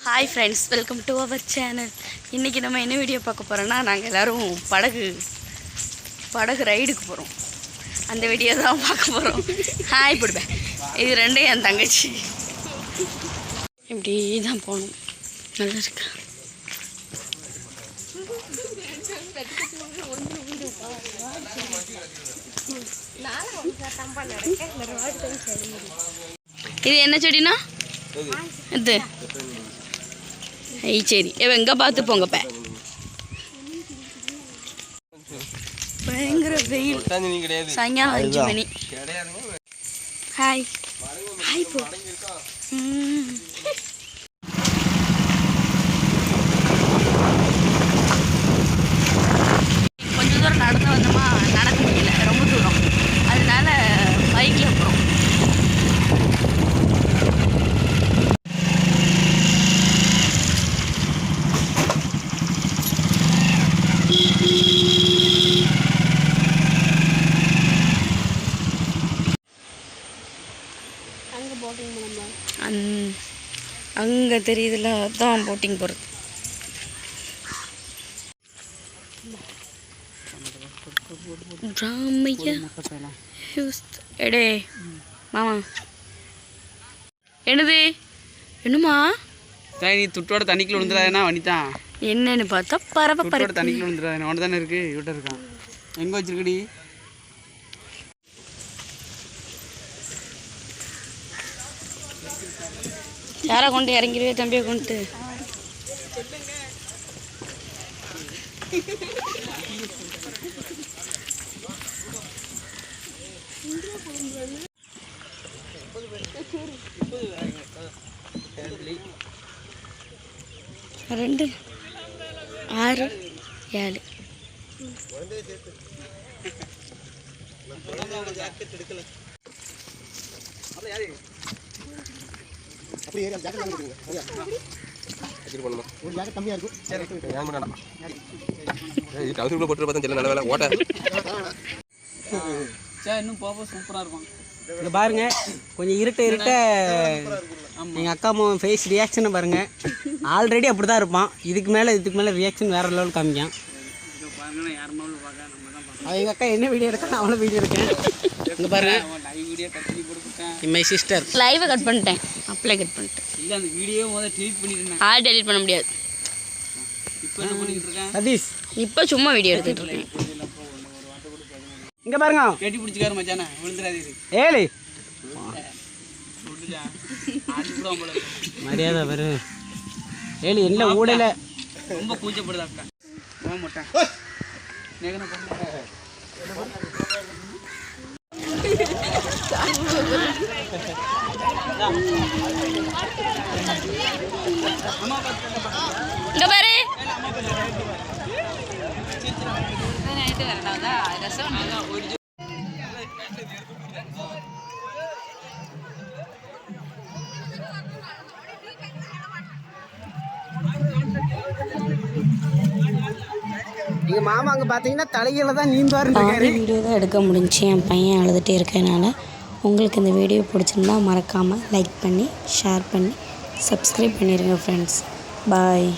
Hi friends welcome to our channel இன்றைக்கி நம்ம என்ன வீடியோ பார்க்க போகிறோன்னா நாங்கள் எல்லோரும் படகு படகு ரைடுக்கு போகிறோம் அந்த வீடியோ தான் பார்க்க போகிறோம் ஹாய் போடுவேன் இது ரெண்டும் என் தங்கச்சி. இப்படி தான் போகணும். நல்லா இருக்கா? இது என்ன செடினா? இது. ஐ சரி. ஏ எங்கே பார்த்து போங்கப்ப பயங்கர வெயில். சாயங்காலம் அஞ்சு மணி. ஹாய் ஹாய் போ. ம். அந் அங்கே தெரியுதுல அதான் போட்டிங் போகிறது. எடே மாமா. என்னது? என்னம்மா? டேய், நீ துட்டோட தண்ணிக்குள்ள விழுந்துடாதேனா வனிதான் என்னன்னு பார்த்தா பறவை துட்டோட பறவை தண்ணிக்குள்ள விழுந்துடாதே ஒன்று தானே இருக்கு? இவட்ட இருக்கான். எங்கே வச்சிருக்கடி யாரை கொண்டு இறங்கிடுவே தம்பியை கொண்டு. ரெண்டு ஆறு ஏழு. வச்சுட்டு போகணுமா? ஒரு ஜாக்கெட் கம்மியாக இருக்கும். சரி. ஏன் பண்ணடா இது டவுசருக்குள்ள போட்டு பார்த்தா நல்ல நல்ல வேலை. ஓட்ட. சே இன்னும் போக சூப்பராக இருக்கும். இங்க பாருங்க கொஞ்சம் இருட்ட இருட்ட எங்கள் அக்கா அம்மா ஃபேஸ் ரியாக்ஷனை பாருங்க. ஆல்ரெடி அப்படி தான் இருப்பான். இதுக்கு மேலே இதுக்கு மேலே ரியாக்ஷன் வேற லெவல் காமிக்கான். எங்கள் அக்கா என்ன வீடியோ எடுக்கா? நான் அவளும் வீடியோ எடுக்கேன் இங்கே பாருங்க மை சிஸ்டர் லைவை கட் பண்ணிட்டேன். அப்படியே கட் பண்ணிட்டேன். இல்லை அந்த வீடியோ முதல்ல டெலிட் பண்ணியிருந்தேன் ஆள் டெலிட் பண்ண முடியாது. இப்போ என்ன பண்ணிக்கிட்டு இருக்கேன்? சதீஷ். இப்போ சும்மா வீடியோ எடுத்துட்டு இருக்கேன். இங்கே பாருங்க. கட்டி பிடிச்சிக்காரு மச்சானே விழுந்துடாதீரு ஏழு மரியாதை வரும் ஏழு என்ன ஊடல ரொம்ப கூச்சப்படுதா அக்கா போக மாட்டேன். நேகன பண்ண இங்க பாரு எங்கள் மாமா அங்கே பார்த்தீங்கன்னா தலையில தான் நீந்துவாருன்னு வீடியோ தான் எடுக்க முடிஞ்சுச்சு என் பையன் அழுதுகிட்டே இருக்கனால உங்களுக்கு இந்த வீடியோ பிடிச்சிருந்தா மறக்காமல் லைக் பண்ணி ஷேர் பண்ணி சப்ஸ்கிரைப் பண்ணிடுங்க ஃப்ரெண்ட்ஸ் பாய்